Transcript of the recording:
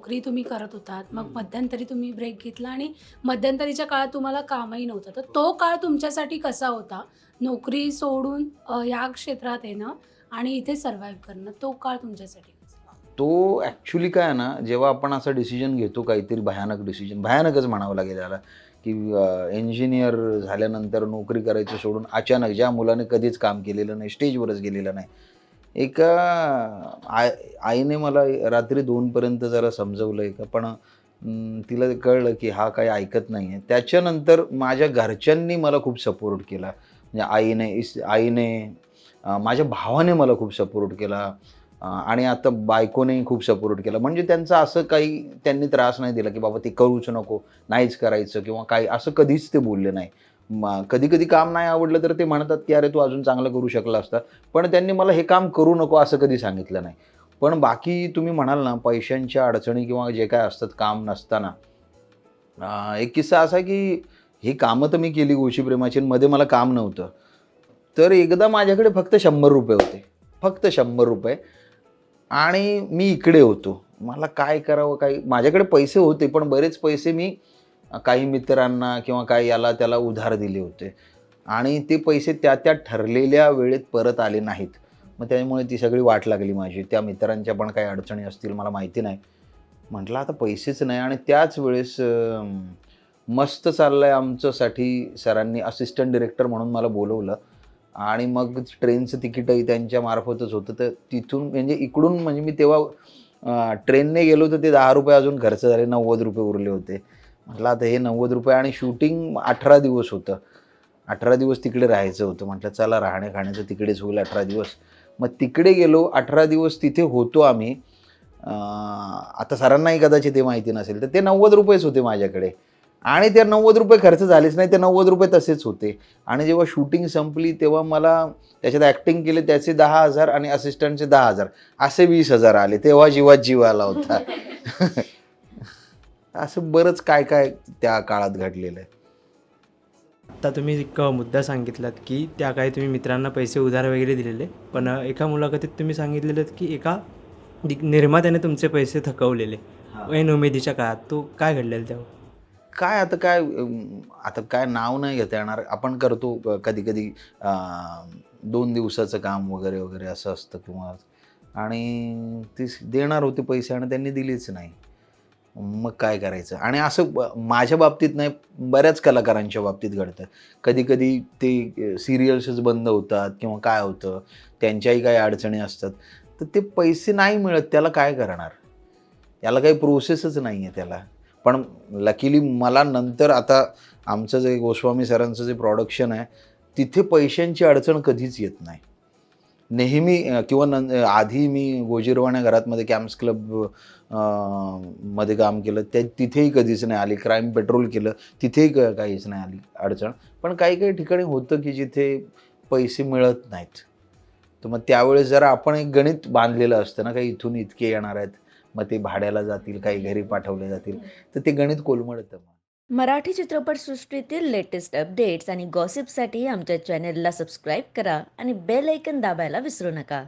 नोकरी तुम्ही करत होतात मग मध्यंतरी तुम्ही ब्रेक घेतला आणि मध्यंतरीच्या काळात तुम्हाला कामही नव्हतं. तर तो काळ तुमच्यासाठी कसा होता? नोकरी सोडून अ, या क्षेत्रात येणं आणि इथे सर्व्हाइव्ह करणं तो काळ तुमच्यासाठी कसा? तो ॲक्च्युली काय आहे ना जेव्हा आपण असं डिसिजन घेतो काहीतरी भयानक डिसिजन भयानकच म्हणावं लागेल त्याला की इंजिनियर झाल्यानंतर नोकरी करायचं सोडून अचानक ज्या मुलाने कधीच काम केलेलं नाही स्टेजवरच गेलेलं नाही एका आय आईने मला रात्री दोनपर्यंत जरा समजवलं आहे का पण तिला कळलं की हा काही ऐकत नाही आहे त्याच्यानंतर माझ्या घरच्यांनी मला खूप सपोर्ट केला. म्हणजे आईने इस आईने माझ्या भावाने मला खूप सपोर्ट केला. आणि आता बायकोनेही खूप सपोर्ट केला. म्हणजे त्यांचं असं काही त्यांनी त्रास नाही दिला की बाबा ते करूच नको नाहीच करायचं किंवा काही असं कधीच ते बोलले नाही. कधी कधी काम नाही आवडलं तर ते म्हणतात की अरे तू अजून चांगलं करू शकला असता. पण त्यांनी मला हे काम करू नको असं कधी सांगितलं नाही. पण बाकी तुम्ही म्हणाल ना पैशांच्या अडचणी किंवा जे काय असतात काम नसताना एक किस्सा असा आहे की ही कामं तर मी केली गोशी प्रेमाची मध्ये मला काम नव्हतं. तर एकदा माझ्याकडे फक्त शंभर रुपये होते. फक्त शंभर रुपये. आणि मी इकडे होतो. मला काय करावं काही माझ्याकडे पैसे होते पण बरेच पैसे मी काही मित्रांना किंवा काही याला त्याला उधार दिले होते. आणि ते पैसे त्या त्या ठरलेल्या वेळेत परत आले नाहीत. मग त्यामुळे ती सगळी वाट लागली माझी. त्या मित्रांच्या पण काही अडचणी असतील मला माहिती नाही. म्हटलं आता पैसेच नाही आणि त्याच वेळेस मस्त चाललं आहे आमच्यासाठी सरांनी असिस्टंट डिरेक्टर म्हणून मला बोलवलं. आणि मग ट्रेनचं तिकीटही त्यांच्या मार्फतच होतं. तर तिथून म्हणजे इकडून म्हणजे मी तेव्हा ट्रेनने गेलो तर ते दहा रुपये अजून खर्च झाले नव्वद रुपये उरले होते. म्हटलं आता हे नव्वद रुपये आणि शूटिंग अठरा दिवस होतं. अठरा दिवस तिकडे राहायचं होतं. म्हटलं चला राहणे खाण्याचं तिकडेच होईल अठरा दिवस. मग तिकडे गेलो अठरा दिवस तिथे होतो आम्ही. आता सरांनाही कदाचित ते माहिती नसेल तर ते नव्वद रुपयेच होते माझ्याकडे. आणि ते नव्वद रुपये खर्च झालेच नाही ते नव्वद रुपये तसेच होते. आणि जेव्हा शूटिंग संपली तेव्हा मला त्याच्यात ॲक्टिंग केले त्याचे दहा हजार आणि असिस्टंटचे दहा हजार असे वीस हजार आले. तेव्हा जीवात जीव आला होता. असं बरंच काय काय त्या काळात घडलेलं आहे. आता तुम्ही एक मुद्दा सांगितलात की त्या काळी तुम्ही मित्रांना पैसे उधार वगैरे दिलेले पण एका मुलाखतीत तुम्ही सांगितलेलं की एका निर्मात्याने तुमचे पैसे थकवलेले ऐन उमेदीच्या काळात. तो काय घडलेलं तेव्हा? काय आता काय आता काय नाव नाही घेता येणार. आपण करतो कधी कधी दोन दिवसाचं काम वगैरे वगैरे असं असतं किंवा आणि ते देणार होते पैसे आणि त्यांनी दिलेच नाही. मग काय करायचं? आणि असं माझ्या बाबतीत नाही बऱ्याच कलाकारांच्या बाबतीत घडतं. कधी कधी ते सिरियल्सच बंद होतात किंवा काय होतं त्यांच्याही काही अडचणी असतात. तर ते पैसे नाही मिळत त्याला काय करणार? याला काही प्रोसेसच नाही आहे त्याला. पण लकीली मला नंतर आता आमचं जे गोस्वामी सरांचं जे प्रॉडक्शन आहे तिथे पैशांची अडचण कधीच येत नाही. नेहमी किंवा नं आधी मी गोजीरवाण्या घरातमध्ये कॅम्प्स क्लबमध्ये काम केलं त्या तिथेही कधीच नाही आली. क्राईम पेट्रोल केलं तिथेही क- काहीच नाही आली अडचण. पण काही काही ठिकाणी होतं की जिथे पैसे मिळत नाहीत. तर मग त्यावेळेस जरा आपण एक गणित बांधलेलं असतं ना काही इथून इतके येणार आहेत. मग ते भाड्याला जातील काही घरी पाठवले जातील. तर ते गणित कोलमडतं मग. मराठी चित्रपटसृष्टीतील लेटेस्ट अपडेट्स आणि गॉसिपसाठी आमच्या चॅनेलला सबस्क्राईब करा आणि बेल ऐकन दाबायला विसरू नका.